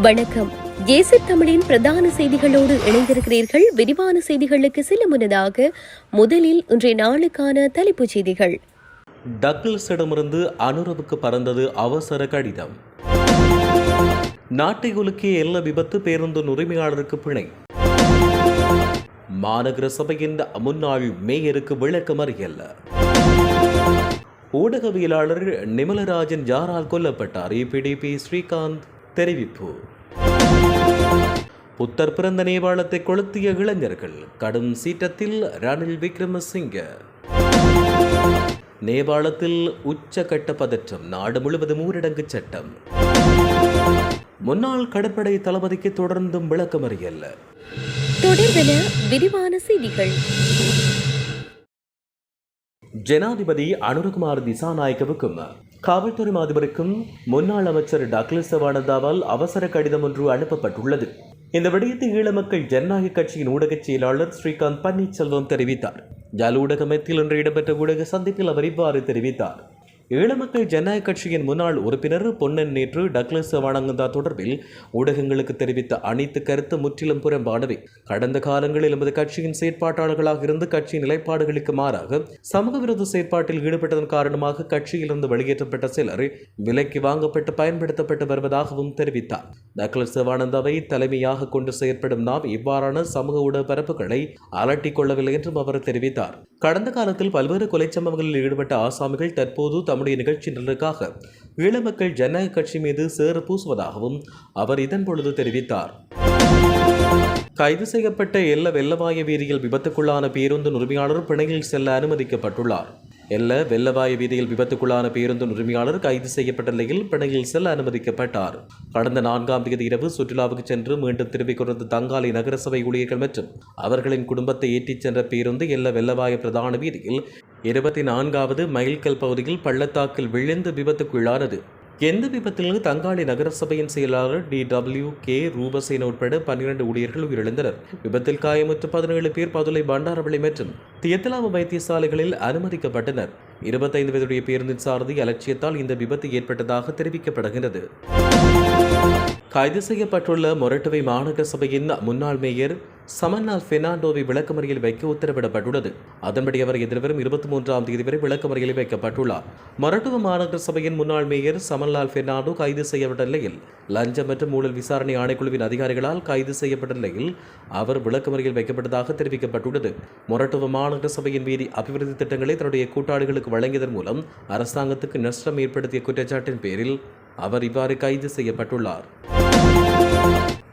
வணக்கம். ஏசி தமிழின் பிரதான செய்திகளோடு இணைந்திருக்கிறீர்கள். விரிவான செய்திகளுக்கு செல்ல முன்னதாக முதலில் இன்றைய நாளுக்கான தலைப்புச் செய்திகள். டக்ளஸிடமிருந்து அனுரவுக்கு பறந்தது அவசர கடிதம். நாட்டை உலுக்கிய எல்ல விபத்து பேருந்து உரிமையாளருக்கு பிணை. மாநகர சபையின் முன்னாள் மேயருக்கு விளக்கம் விளக்கமறியல் ஊடகவியலாளர் நிமலராஜன் யாரால் கொல்லப்பட்டார்? இபிடிபி ஸ்ரீகாந்த். தெரிவிப்பு. புத்தர் பிறந்த நேபாளத்தை கொளுத்திய இளைஞர்கள் கடும் சீற்றத்தில் ரணில் விக்ரமசிங்க. நேபாளத்தில் உச்சகட்ட பதற்றம் நாடு முழுவதும் ஊரடங்கு சட்டம். முன்னாள் கடற்படை தளபதிக்கு தொடர்ந்தும் விளக்கமறியல். தொடர்பென விரிவான செய்திகள். ஜனாதிபதி அனுரகுமார் திசாநாயக்கவுக்கும் காவல்துறை அதிபருக்கும் முன்னாள் அமைச்சர் டக்ளஸ் சவானந்தாவால் அவசர கடிதம் ஒன்று அனுப்பப்பட்டுள்ளது. இந்த விடயத்தை ஈழ மக்கள் ஜனநாயக கட்சியின் ஊடகச் செயலாளர் ஸ்ரீகாந்த் பன்னீர்செல்வம் தெரிவித்தார். ஜால் ஊடகமத்தில் இன்று இடம்பெற்ற ஊடக சந்திப்பில் அவர் இவ்வாறு தெரிவித்தார். ஈழ மக்கள் ஜனநாயக கட்சியின் முன்னாள் உறுப்பினர் பொன்னன் நேற்று டக்ளஸ் வணங்குந்தா தொடர்பில் ஊடகங்களுக்கு தெரிவித்த அனைத்து கருத்து முற்றிலும் புறம்பானவை. கடந்த காலங்களில் எமது கட்சியின் செயற்பாட்டாளர்களாக இருந்து கட்சியின் நிலைப்பாடுகளுக்கு மாறாக சமூக விரோத செயற்பாட்டில் ஈடுபட்டதன் காரணமாக கட்சியிலிருந்து வெளியேற்றப்பட்ட சிலர் விலைக்கு வாங்கப்பட்டு பயன்படுத்தப்பட்டு வருவதாகவும் தெரிவித்தார். டக்ளஸ் சிவானந்தாவை தலைமையாக கொண்டு செயற்படும் நாம் இவ்வாறான சமூக ஊடக பரப்புகளை அலட்டிக் கொள்ளவில்லை என்றும் அவர் தெரிவித்தார். கடந்த காலத்தில் பல்வேறு கொலை சம்பவங்களில் ஈடுபட்ட ஆசாமிகள் தற்போது தம்முடைய நிகழ்ச்சியினருக்காக ஈழ ஜனநாயக கட்சி மீது சேறு பூசுவதாகவும் அவர் இதன் பொழுது தெரிவித்தார். கைது செய்யப்பட்ட எல்ல வெள்ளவாய வீதியில் விபத்துக்குள்ளான பேருந்து உரிமையாளர் பிணையில் செல்ல அனுமதிக்கப்பட்டுள்ளார். எல்ல வெள்ளவாய வீதியில் விபத்துக்குள்ளான பேருந்து உரிமையாளர் கைது செய்யப்பட்ட நிலையில் பிணையில் செல்ல அனுமதிக்கப்பட்டார். கடந்த நான்காம் தேதி இரவு சுற்றுலாவுக்கு சென்று மீண்டும் திரும்பிக் கொண்டிருந்த தங்காலி நகரசபை ஊழியர்கள் மற்றும் அவர்களின் குடும்பத்தை ஏற்றிச் சென்ற பேருந்து எல்ல வெள்ளவாய பிரதான வீதியில் இருபத்தி நான்காவது மைல்கல் பகுதியில் பள்ளத்தாக்கில் விழுந்து விபத்துக்குள்ளானது. எந்த விபத்திலும் தங்காளி நகரசபையின் செயலாளர் டி டபிள்யூ கே ரூபசேன உட்பட பன்னிரண்டு ஊழியர்கள் உயிரிழந்தனர். விபத்தில் காயமுற்று பதினேழு பேர் பதுளை பண்டாரவளை மற்றும் தியத்தலாம வைத்தியசாலைகளில் அனுமதிக்கப்பட்டனர். இருபத்தைந்து வயதுடைய பேருந்தின் சாரதி அலட்சியத்தால் இந்த விபத்து ஏற்பட்டதாக தெரிவிக்கப்படுகிறது கைது செய்யப்பட்டுள்ள மொரட்டுவை மாநகர சபையின் முன்னாள் மேயர் சமன்லால் பெர்னாண்டோவை விளக்கமறியில் வைக்க உத்தரவிடப்பட்டுள்ளது. அதன்படி அவர் எதிர்வரும் இருபத்தி மூன்றாம் தேதி வரை விளக்கமறியில் வைக்கப்பட்டுள்ளார். மொரட்டுவ மாநகர சபையின் முன்னாள் மேயர் சமன்லால் பெர்னாண்டோ கைது செய்யப்பட்ட நிலையில் லஞ்சம் மற்றும் ஊழல் விசாரணை ஆணைக்குழுவின் அதிகாரிகளால் கைது செய்யப்பட்ட நிலையில் அவர் விளக்கமறியல் வைக்கப்பட்டதாக தெரிவிக்கப்பட்டுள்ளது. மொரட்டுவ மாநகர சபையின் வீதி அபிவிருத்தி திட்டங்களை தன்னுடைய கூட்டாளிகளுக்கு வழங்கியதன் மூலம் அரசாங்கத்துக்கு நஷ்டம் ஏற்படுத்திய குற்றச்சாட்டின் பேரில் அவர் இவ்வாறு கைது செய்யப்பட்டுள்ளார்.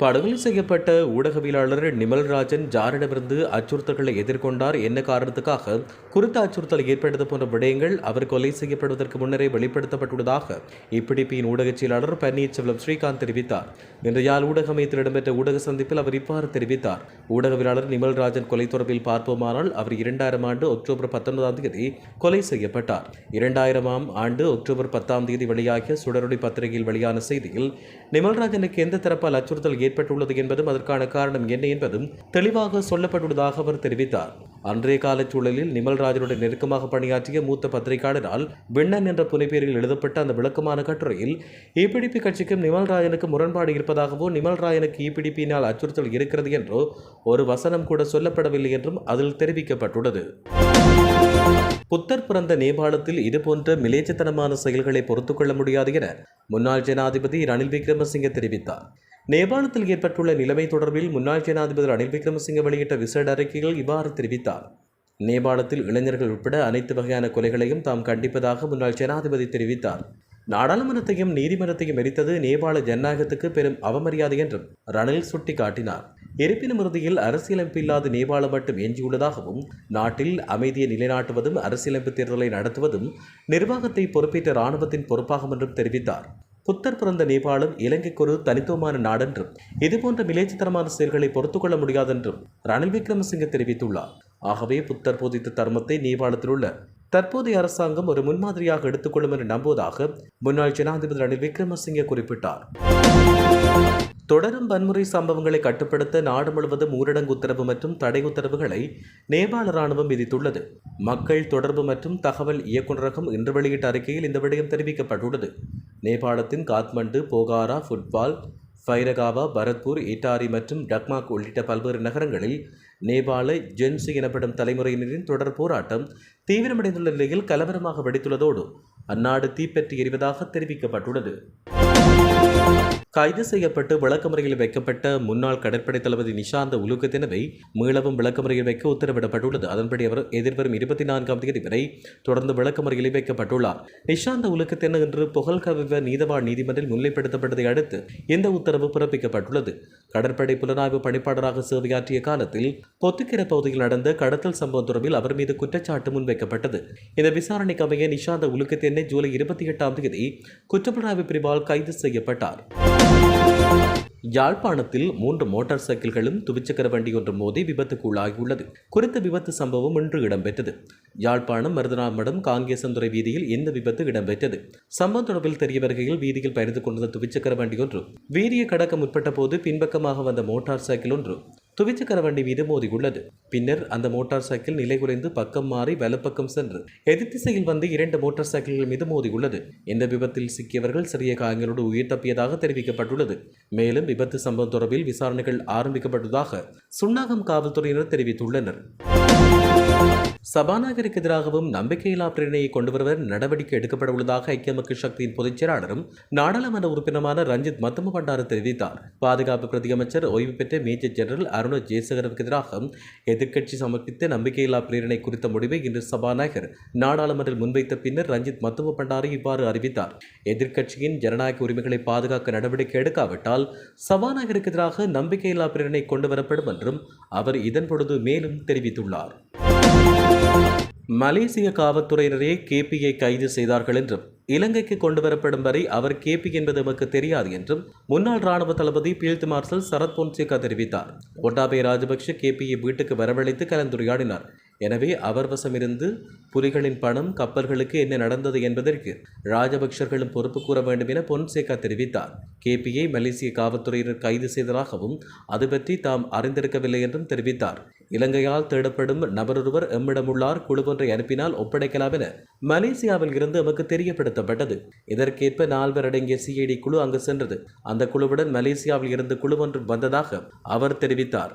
படுகொலை செய்யப்பட்ட ஊடகவியலாளர் நிமல்ராஜன் ஜாரிடமிருந்து அச்சுறுத்தல்களை எதிர்கொண்டார் என்ன காரணத்துக்காக குறித்த அச்சுறுத்தல் ஏற்பட்டது போன்ற விடயங்கள் அவர் கொலை செய்யப்படுவதற்கு முன்னரே வெளிப்படுத்தப்பட்டுள்ளதாக இப்பிடிப்பியின் ஊடகச் செயலாளர் பன்னீர்செல்வம் ஸ்ரீகாந்த் தெரிவித்தார். இன்று யாழ் ஊடகமையத்தில் இடம்பெற்ற ஊடக சந்திப்பில் அவர் இவ்வாறு தெரிவித்தார். ஊடகவியலாளர் நிமல்ராஜன் கொலை தொடர்பில் பார்ப்போமானால் அவர் இரண்டாயிரம் ஆண்டு அக்டோபர் பத்தொன்பதாம் தேதி கொலை செய்யப்பட்டார். இரண்டாயிரமாம் ஆண்டு அக்டோபர் பத்தாம் தேதி வெளியாகிய சுடரொளி பத்திரிகையில் வெளியான செய்தியில் நிமல்ராஜனுக்கு எந்த தரப்பால் அச்சுறுத்தல் ஏற்பட்டுள்ளது என்பதும் அதற்கான காரணம் என்ன என்பதும் தெளிவாக சொல்லப்பட்டுள்ளதாக அவர் தெரிவித்தார். அன்றைய கால சூழலில் நிமல்ராஜனுடன் நெருக்கமாக பணியாற்றிய மூத்த பத்திரிகையாளரால் விண்ணன் என்ற புனைப்பேரில் எழுதப்பட்ட அந்த விளக்கமான கட்டுரையில் இபிடிபி கட்சிக்கும் நிமல்ராஜனுக்கு முரண்பாடு இருப்பதாகவோ நிமல்ராஜனுக்கு இபிடிபியினால் அச்சுறுத்தல் இருக்கிறது என்றோ ஒரு வசனம் கூட சொல்லப்படவில்லை என்றும் அதில் தெரிவிக்கப்பட்டுள்ளது. புத்தர் பிறந்த நேபாளத்தில் இதுபோன்ற மிலேச்சத்தனமான செயல்களை பொறுத்துக்கொள்ள முடியாது என முன்னாள் ஜனாதிபதி ரணில் விக்ரமசிங்க தெரிவித்தார். நேபாளத்தில் ஏற்பட்டுள்ள நிலைமை தொடர்பில் முன்னாள் ஜனாதிபதி ரணில் விக்ரமசிங்க வெளியிட்ட விசேட அறிக்கையில் இவ்வாறு தெரிவித்தார். நேபாளத்தில் இளைஞர்கள் உட்பட அனைத்து வகையான கொலைகளையும் தாம் கண்டிப்பதாக முன்னாள் ஜனாதிபதி தெரிவித்தார். நாடாளுமன்றத்தையும் நீதிமன்றத்தையும் எரித்தது நேபாள ஜனநாயகத்துக்கு பெரும் அவமரியாதை என்றும் ரணில் சுட்டிக்காட்டினார். இருப்பினும் இறுதியில் அரசியலமைப்பு இல்லாத நேபாளம் மட்டும் எஞ்சியுள்ளதாகவும் நாட்டில் அமைதியை நிலைநாட்டுவதும் அரசியலமைப்பு தேர்தலை நடத்துவதும் நிர்வாகத்தை பொறுப்பேற்ற இராணுவத்தின் பொறுப்பாகும் என்றும் தெரிவித்தார். புத்தர் பிறந்த நேபாளம் இலங்கைக்கு ஒரு தனித்துவமான நாடென்றும் இதுபோன்ற மிலேச்சத்தனமான செயல்களை பொறுத்துக்கொள்ள முடியாதென்றும் ரணில் விக்ரமசிங்க தெரிவித்துள்ளார். ஆகவே புத்தர் போதித்த தர்மத்தை நேபாளத்தில் உள்ள தற்போதைய அரசாங்கம் ஒரு முன்மாதிரியாக எடுத்துக்கொள்ளும் என்று நம்புவதாக முன்னாள் ஜனாதிபதி ரணில் விக்ரமசிங்கே குறிப்பிட்டார். தொடரும் வன்முறை சம்பவங்களை கட்டுப்படுத்த நாடு முழுவதும் ஊரடங்கு உத்தரவு மற்றும் தடை உத்தரவுகளை நேபாள ராணுவம் விதித்துள்ளது. மக்கள் தொடர்பு மற்றும் தகவல் இயக்குநரகம் இன்று வெளியிட்ட அறிக்கையில் இந்த விடயம் தெரிவிக்கப்பட்டுள்ளது. நேபாளத்தின் காத்மண்டு போகாரா ஃபுட்பால் ஃபைரகாவா பரத்பூர் இட்டாரி மற்றும் டக்மாக் உள்ளிட்ட பல்வேறு நகரங்களில் நேபாள ஜென்சி எனப்படும் தலைமுறையினரின் தொடர் போராட்டம் தீவிரமடைந்துள்ள நிலையில் கலவரமாக வெடித்துள்ளதோடு அந்நாடு தீப்பற்றி எரிவதாக தெரிவிக்கப்பட்டுள்ளது. கைது செய்யப்பட்டு விளக்கமறையில் வைக்கப்பட்ட முன்னாள் கடற்படை தளபதி நிஷாந்த உலுகத்தினவை மீளவும் விளக்கமறையில் வைக்க உத்தரவிடப்பட்டுள்ளது. அதன்படி அவர் எதிர்வரும் இருபத்தி நான்காம் தேதி வரை தொடர்ந்து விளக்கமறையில் வைக்கப்பட்டுள்ளார். நிஷாந்த உலுகத்தின இன்று புகழ்கவிவ நீதவான் நீதிமன்றில் முன்னிலைப்படுத்தப்பட்டதை அடுத்து இந்த உத்தரவு பிறப்பிக்கப்பட்டுள்ளது? கடற்படை புலனாய்வு பணிப்பாளராக சேவையாற்றிய காலத்தில் பொத்துக்கிற பகுதியில் நடந்த கடத்தல் சம்பவம் தொடர்பில் அவர் மீது குற்றச்சாட்டு முன்வைக்கப்பட்டது. இந்த விசாரணைக்கு அமைய நிஷாந்த உலுகத்தினை ஜூலை இருபத்தி எட்டாம் தேதி குற்றப்புலனாய்வு பிரிவால் கைது செய்யப்பட்டார். யாழ்ப்பாணத்தில் மூன்று மோட்டார் சைக்கிள்களும் துவிச்சக்கர வண்டி ஒன்று மோதி விபத்துக்குள்ளாகியுள்ளது. குறித்த விபத்து சம்பவம் இன்று இடம்பெற்றது. யாழ்ப்பாணம் மருதனாமடம் காங்கேசந்துறை வீதியில் இந்த விபத்து இடம்பெற்றது. சம்பவம் தொடர்பில் தெரிய வருகையில் வீதியில் பயணித்து கொண்டிருந்த துவிச்சக்கர வண்டி ஒன்று வீதியை கடக்க முற்பட்ட போது பின்பக்கமாக வந்த மோட்டார் சைக்கிள் ஒன்று துவிச்சக்கர வண்டி மீது மோதியுள்ளது. பின்னர் அந்த மோட்டார் சைக்கிள் நிலை குறைந்து பக்கம் மாறி வலப்பக்கம் சென்று எதிர் திசையில் வந்து இரண்டு மோட்டார் சைக்கிள்கள் மீது மோதியுள்ளது. இந்த விபத்தில் சிக்கியவர்கள் சிறிய காயங்களோடு உயிர் தப்பியதாக தெரிவிக்கப்பட்டுள்ளது. மேலும் விபத்து சம்பவம் தொடர்பில் விசாரணைகள் ஆரம்பிக்கப்பட்டதாக சுன்னாகம் காவல்துறையினர் தெரிவித்துள்ளனர். சபாநாயகருக்கு எதிராகவும் நம்பிக்கையில்லா பிரேரணையை கொண்டு வருவர் நடவடிக்கை எடுக்கப்பட உள்ளதாக ஐக்கிய மக்கள் சக்தியின் பொதுச் செயலாளரும் நாடாளுமன்ற உறுப்பினருமான ரஞ்சித் மத்தம பண்டாரு தெரிவித்தார். பாதுகாப்பு பிரதியமைச்சர் ஓய்வு பெற்ற மேஜர் ஜெனரல் அருண ஜெயசகருக்கு எதிராக எதிர்க்கட்சி சமர்ப்பித்த நம்பிக்கையில்லா பிரேரணை குறித்த முடிவை இன்று சபாநாயகர் நாடாளுமன்றில் முன்வைத்த பின்னர் ரஞ்சித் மத்தம பண்டாரு இவ்வாறு அறிவித்தார். எதிர்க்கட்சியின் ஜனநாயக உரிமைகளை பாதுகாக்க நடவடிக்கை எடுக்காவிட்டால் சபாநாயகருக்கு எதிராக நம்பிக்கையில்லா பிரேரணை கொண்டு வரப்படும் என்றும் அவர் இதன் பொழுது மேலும் தெரிவித்துள்ளார். மலேசிய காவல்துறையினரே கேபியை கைது செய்தார்கள் என்றும் இலங்கைக்கு கொண்டு வரப்படும் வரை அவர் கேபி என்பது நமக்கு தெரியாது என்றும் முன்னாள் ராணுவ தளபதி பீல்த் மார்ஷல் சரத் பொன்சேகா தெரிவித்தார். ஒட்டாபே ராஜபக்ஷ கேபியை வீட்டுக்கு வரவழைத்து கலந்துரையாடினார். எனவே அவர் வசமிருந்து புலிகளின் பணம் கப்பல்களுக்கு என்ன நடந்தது என்பதற்கு ராஜபக்ஷர்களும் பொறுப்பு கூற வேண்டும் என பொன்சேகா தெரிவித்தார். கேபியை மலேசிய காவல்துறையினர் கைது செய்ததாகவும் அது பற்றி தாம் அறிந்திருக்கவில்லை என்றும் தெரிவித்தார். இலங்கையால் தேடப்படும் நபரொருவர் எம்மிடமுள்ளார் குழுவொன்றை அனுப்பினால் ஒப்படைக்கலாம் என மலேசியாவில் இருந்து எமக்கு தெரியப்படுத்தப்பட்டது. இதற்கேற்ப நால்வர் அடங்கிய சிஐடி குழு அங்கு சென்றது. அந்த குழுவுடன் மலேசியாவில் இருந்து குழு ஒன்று வந்ததாக அவர் தெரிவித்தார்.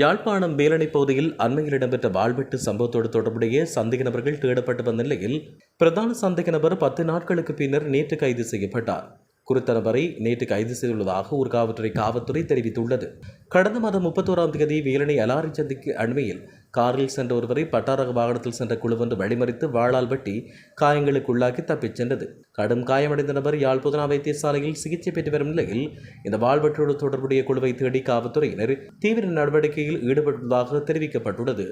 யாழ்ப்பாணம் மேலணை பகுதியில் அண்மையில் இடம்பெற்ற வாழ்வெட்டு சம்பவத்தோடு தொடர்புடைய சந்தேக நபர்கள் தேடப்பட்டு வந்த நிலையில் பிரதான சந்தேக நபர் பத்து நாட்களுக்கு பின்னர் நேற்று கைது செய்யப்பட்டார். குறித்த நபரை நேற்று கைது செய்துள்ளதாக ஒரு காவல்துறை காவல்துறை தெரிவித்துள்ளது. கடந்த மாதம் முப்பத்தோராம் தேதி வேலனை அலாரி சந்திக்கு அண்மையில் காரில் சென்ற ஒருவரை பட்டாரக வாகனத்தில் சென்ற குழுவொன்று வழிமறித்து வாழால் வெட்டி காயங்களுக்குள்ளாக்கி தப்பிச் சென்றது. கடும் காயமடைந்த நபர் யாழ் புதனா வைத்தியசாலையில் சிகிச்சை பெற்று வரும் நிலையில் இந்த வாழ்வற்றோடு தொடர்புடைய குழுவை தேடி காவல்துறையினர் தீவிர நடவடிக்கையில் ஈடுபட்டுள்ளதாக தெரிவிக்கப்பட்டுள்ளது.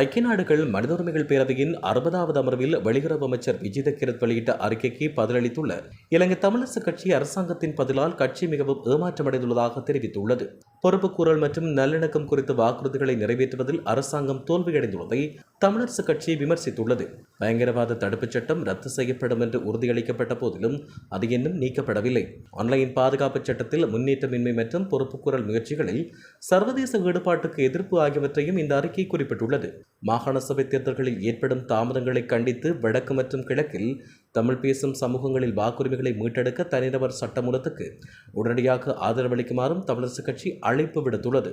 ஐக்கிய நாடுகள் மனித உரிமைகள் பேரவையின் அறுபதாவது அமர்வில் வெளியுறவு அமைச்சர் விஜித கிரத் வெளியிட்ட அறிக்கைக்கு பதிலளித்துள்ள இலங்கை தமிழரசு கட்சி அரசாங்கத்தின் பதிலால் கட்சி மிகவும் ஏமாற்றமடைந்துள்ளதாக தெரிவித்துள்ளது. பொறுப்புக்கூறல் மற்றும் நல்லிணக்கம் குறித்த வாக்குறுதிகளை நிறைவேற்றுவதில் அரசாங்கம் தோல்வியடைந்துள்ளதை தமிழரசு கட்சி விமர்சித்துள்ளது. பயங்கரவாத தடுப்புச் சட்டம் ரத்து செய்யப்படும் என்று உறுதியளிக்கப்பட்ட போதிலும் அது இன்னும் நீக்கப்படவில்லை. ஆன்லைன் பாதுகாப்பு சட்டத்தில் முன்னேற்றமின்மை மற்றும் பொறுப்புக்குரல் முயற்சிகளில் சர்வதேச ஈடுபாட்டுக்கு எதிர்ப்பு ஆகியவற்றையும் இந்த அறிக்கை குறிப்பிட்டுள்ளது. மாகாண சபை தேர்தல்களில் ஏற்படும் தாமதங்களை கண்டித்து வடக்கு மற்றும் கிழக்கில் தமிழ் பேசும் சமூகங்களில் வாக்குரிமைகளை மீட்டெடுக்க தனிநபர் சட்டமூலத்துக்கு உடனடியாக ஆதரவளிக்குமாறும் தமிழரசு கட்சி அழைப்பு விடுத்துள்ளது.